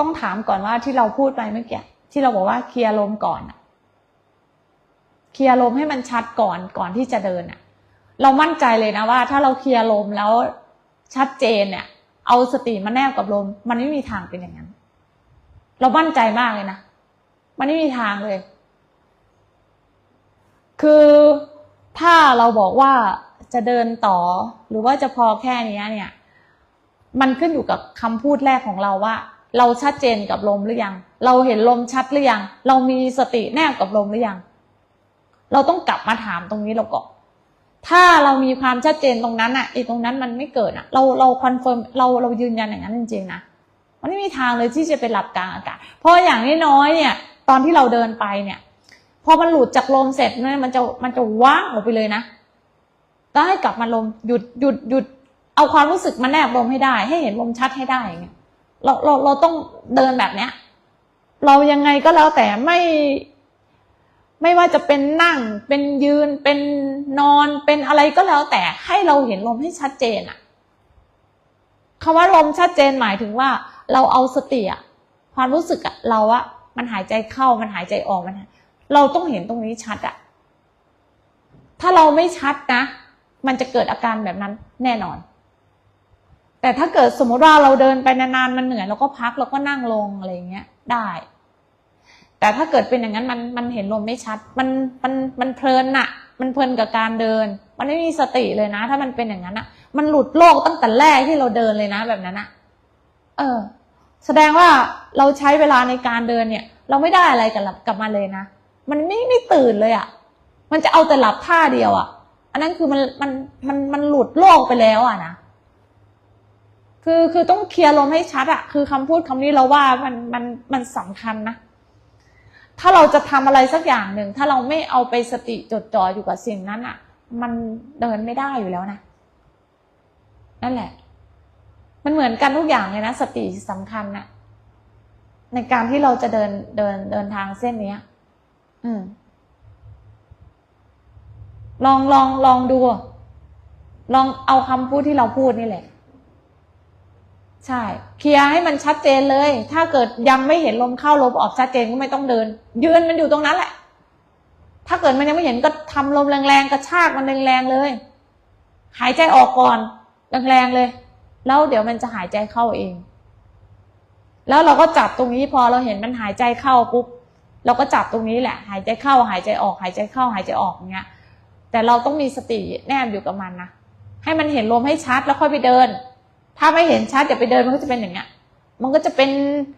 ต้องถามก่อนว่าที่เราพูดไปเมื่อกี้ที่เราบอกว่าเคลียร์ลมก่อนเคลียร์ลมให้มันชัดก่อนก่อนที่จะเดินอะเรามั่นใจเลยนะว่า ถ้าเราเคลียร์ลมแล้วชัดเจนเนี่ย เอาสติมาแนบกับลม มันไม่มีทางเป็นอย่างนั้น เรามั่นใจมากเลยนะมันไม่มีทางเลย คือถ้าเราบอกว่าจะเดินต่อ หรือว่าจะพอแค่นี้เนี่ย มันขึ้นอยู่กับคำพูดแรกของเราว่า เราชัดเจนกับลมหรือยัง เราเห็นลมชัดหรือยัง เรามีสติแนบกับลมหรือยัง เราต้องกลับมาถามตรงนี้เราก่อนถ้าเรามีความชัดเจนตรงนั้นอะไอ้ตรงนั้นมันไม่เกิดอะเราเราคอนเฟิร์มเราเรายืนยันอย่างนั้นจริงๆนะมันไม่มีทางเลยที่จะเป็นหลับกลางอากาศ เพราะอย่างน้อยๆเนี่ย ตอนที่เราเดินไปเนี่ย พอมันหลุดจากลมเสร็จเนี่ยมันจะมันจะว่างออกไปเลยนะแล้วให้กลับมาลมหยุดหยุดหยุดเอาความรู้สึกมาแนบลมให้ได้ ให้เห็นลมชัดให้ได้อย่างเงี้ย เราเราเราต้องเดินแบบเนี้ย เรายังไงก็แล้วแต่ไม่ ไม่ว่าจะเป็นนั่ง เป็นยืนเป็นนอนเป็นอะไรก็แล้วแต่ให้เราเห็นลมให้ชัดเจนอะคำว่าลมชัดเจนหมายถึงว่า เราเอาสติอะความรู้สึกอะเราอะมันหายใจเข้ามันหายใจออกมัน เราต้องเห็นตรงนี้ชัดอะถ้าเราไม่ชัดนะ มันจะเกิดอาการแบบนั้นแน่นอน แต่ถ้าเกิดสมมติว่าเราเดินไปนานๆมันเหนื่อยเราก็พักเราก็นั่งลงอะไรอย่างเงี้ยได้ แต่ถ้าเกิดเป็นอย่างนั้นมันมันเห็นลมไม่ชัด มันมันมันเพลินน่ะมันเพลินกับการเดิน มันไม่มีสติเลยนะ ถ้ามันเป็นอย่างนั้นอะมันหลุดโลกตั้งแต่แรกที่เราเดินเลยนะแบบนั้นอะเออ แสดงว่าเราใช้เวลาในการเดินเนี่ย เราไม่ได้อะไรกับกลับมาเลยนะ มันไม่ไม่ตื่นเลยอะมันจะเอาแต่หลับท่าเดียวอะอันนั้นคือมันมันมันมันหลุดโลกไปแล้วอะนะ คือคือต้องเคลียร์ลมให้ชัดอะคือคำพูดคำนี้เราว่ามันมันมันสำคัญนะ ถ้าเราจะทำอะไรสักอย่างหนึ่ง ถ้าเราไม่เอาไปสติจดจ่ออยู่กับสิ่งนั้นอะมันเดินไม่ได้อยู่แล้วนะ นั่นแหละ มันเหมือนกันทุกอย่างเลยนะสติสำคัญนะในการที่เราจะเดินเดินเดินทางเส้นเนี้ย อืม ลองลองลองดู ลองเอาคำพูดที่เราพูดนี่แหละ ใช่ เคลียร์ให้มันชัดเจนเลย ถ้าเกิดยังไม่เห็นลมเข้าลมออกชัดเจนก็ไม่ต้องเดิน ยืนมันอยู่ตรงนั้นแหละ ถ้าเกิดมันยังไม่เห็นก็ทำลมแรงๆกระชากมันแรงๆเลย หายใจออกก่อนแรงๆเลย แล้วเดี๋ยวมันจะหายใจเข้าเอง แล้วเราก็จับตรงนี้พอเราเห็นมันหายใจเข้าปุ๊บเราก็จับตรงนี้แหละ หายใจเข้า หายใจออกหายใจเข้า หายใจออกอย่างเงี้ย แต่เราต้องมีสติแนบอยู่กับมันนะให้มันเห็นลมให้ชัดแล้วค่อยไปเดิน ถ้าไม่เห็นชัดเดี๋ยวไปเดินมันก็จะเป็นอย่างเงี้ย มันก็จะเป็น